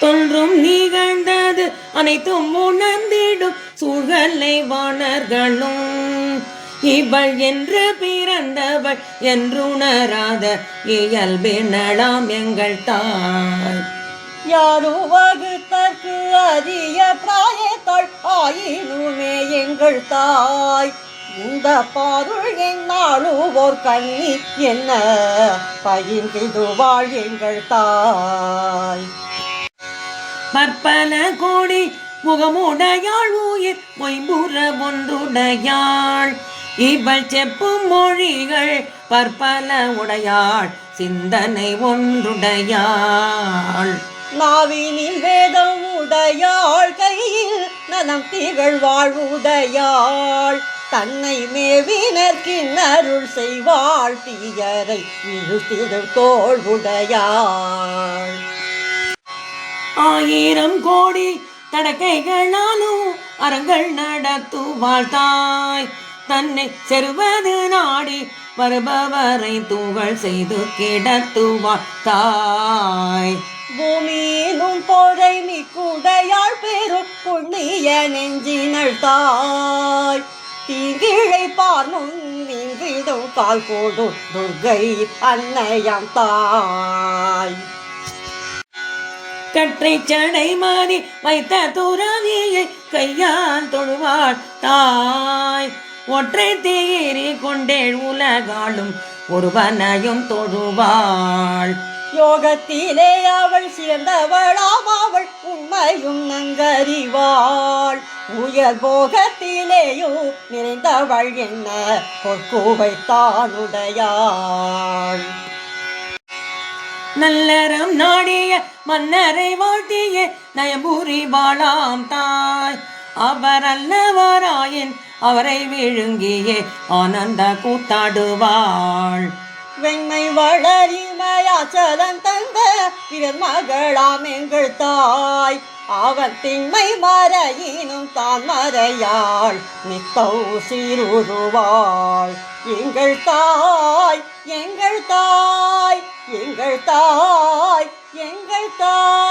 தொன்றும் நிகழ்ந்தது அனைத்தும் உணர்ந்திடும் சூழலை வாணர்களும். இவள் என்று பிறந்தவள் என்றுணராத இயல்பினலாம் எங்கள் தாய். யாரோ வகுத்தற்கு அரிய பிராயத்தாள் ஆயினுமே எங்கள் தாய். இந்த பாருள் என்னாளுவோர் கண்ணி என்ன பயின்றிடுவாள் எங்கள் தாய். பற்பல கோடி முகமுடையாள் உயிர் பொய்புற ஒன்றுடையாள். இவள் செப்பும் மொழிகள் பற்பல உடையாள் சிந்தனை ஒன்றுடையாள். நாவினில் வேதம் உடையாள் கையில் நலம் திகழ் வாழ்வுடையாள். தன்னை மேவினர்க்கின்னருள் செய்வாள் தீயரை இழுத்திடும் தோல்வுடையாள் ஆயிரம் கோடி தடக்கைகளாலும் அறங்கள் நடத்துவாள் தாய் தன்னை செருவது நாடி வருபவரை தூவல் செய்து கிடத்துவாள் தாய் பூமியினும் பொறை மிக்குடையாள் பெரும் புண்ணிய நெஞ்சினள் தாய். தீங்கிழை பார்முன் நீங்கிடும் கால் போடும் துர்கை அன்னையம் தாய். கற்றை சடை மாறி வைத்த துறவியை கையால் தொழுவாள் தாய். ஒற்றை தேறி கொண்டேள் உலகாலும் ஒருவனையும் தொழுவாள். யோகத்திலே அவள் சிறந்தவளாம் அவள் உண்மையும் நங்கறிவாள் உயர் போகத்திலேயும் நிறைந்தவள் என்ன? பொற்கூவை தானுடையாள். நல்லறம் நாடிய மன்னரை வாழ்த்திய நயபுரி வாழாம் தாய். அவர் அல்லவராயின் அவரை விழுங்கியே ஆனந்த கூத்தாடுவாள். வெண்மை வளரிமையாச்சலம் தந்த பிறர் மகளாம் எங்கள் தாய். அவன் திண்மை மறையினும் தான் மறையாள். நித்தோ சீருருவாள் எங்கள் தாய் எங்கள் தாய். எங்கள் தாய் எங்கள் தாய்.